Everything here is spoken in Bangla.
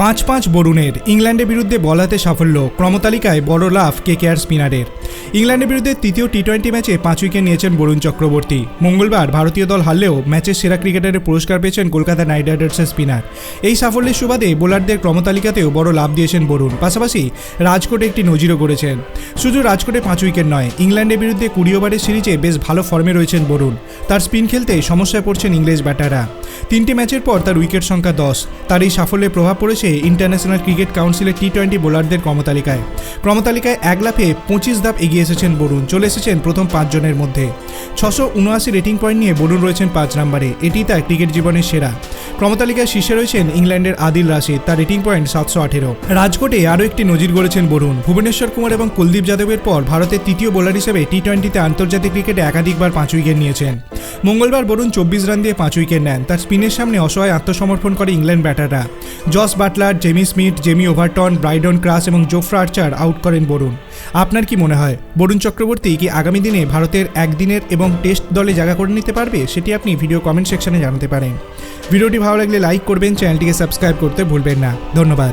পাঁচ পাঁচ বরুণের ইংল্যান্ডের বিরুদ্ধে বলাতে সাফল্য ক্রমতালিকায় বড় লাভ কেকেআর স্পিনারের। ইংল্যান্ডের বিরুদ্ধে তৃতীয় টি টোয়েন্টি ম্যাচে পাঁচ উইকেট নিয়েছেন বরুণ চক্রবর্তী। মঙ্গলবার ভারতীয় দল হারলেও ম্যাচের সেরা ক্রিকেটারের পুরস্কার পেয়েছেন কলকাতা নাইট রাইডার্সের স্পিনার। এই সাফল্যের সুবাদে বোলারদের ক্রমতালিকাতেও বড় লাভ দিয়েছেন বরুণ। পাশাপাশি রাজকোটে একটি নজিরও গড়েছেন। শুধু রাজকোটে পাঁচ উইকেট নয়, ইংল্যান্ডের বিরুদ্ধে কুড়ি ওভারের সিরিজে বেশ ভালো ফর্মে রয়েছেন বরুণ। তার স্পিন খেলতে সমস্যায় পড়ছেন ইংরেজ ব্যাটাররা। তিনটি ম্যাচের পর তার উইকেট সংখ্যা দশ। তার এই সাফল্যের প্রভাব পড়েছে ইন্টারন্যাশনাল ক্রিকেট কাউন্সিলের টি টোয়েন্টি বোলারদের ক্রমতালিকায়। ক্রমতালিকায় এক লাফে পঁচিশ ধাপ এগিয়ে এসেছেন বরুণ। চলে এসেছেন প্রথম পাঁচজনের মধ্যে। ছশো উনআশি রেটিং পয়েন্ট নিয়ে বরুণ রয়েছেন পাঁচ নম্বরে। এটি তার ক্রিকেট জীবনের সেরা। ক্রমতালিকায় শীর্ষে রয়েছেন ইংল্যান্ডের আদিল রাশিদ। তার রেটিং পয়েন্ট সাতশো আঠেরো। রাজকোটে আরও একটি নজির গড়েছেন বরুণ। ভুবনেশ্বর কুমার এবং কুলদীপ যাদবের পর ভারতের তৃতীয় বোলার হিসেবে টি টোয়েন্টিতে আন্তর্জাতিক ক্রিকেটে একাধিকবার পাঁচ উইকেট নিয়েছেন। মঙ্গলবার বরুণ চব্বিশ রান দিয়ে পাঁচ উইকেট নেন। তার স্পিনের সামনে অসহায় আত্মসমর্পণ করে England ব্যাটাররা Jos Buttler, Jamie Smith, Jamie Overton, Brydon Carse এবং জোফ্রা আর্চার আউট করেন বরুণ। আপনার কি মনে হয়, বরুণ চক্রবর্তী কি আগামী দিনে ভারতের একদিনের এবং টেস্ট দলে জায়গা করে নিতে পারবে, সেটি আপনি ভিডিও কমেন্ট সেকশনে জানাতে পারেন। ভিডিওটি ভালো লাগলে লাইক করবেন, চ্যানেলটিকে সাবস্ক্রাইব করতে ভুলবেন না। ধন্যবাদ।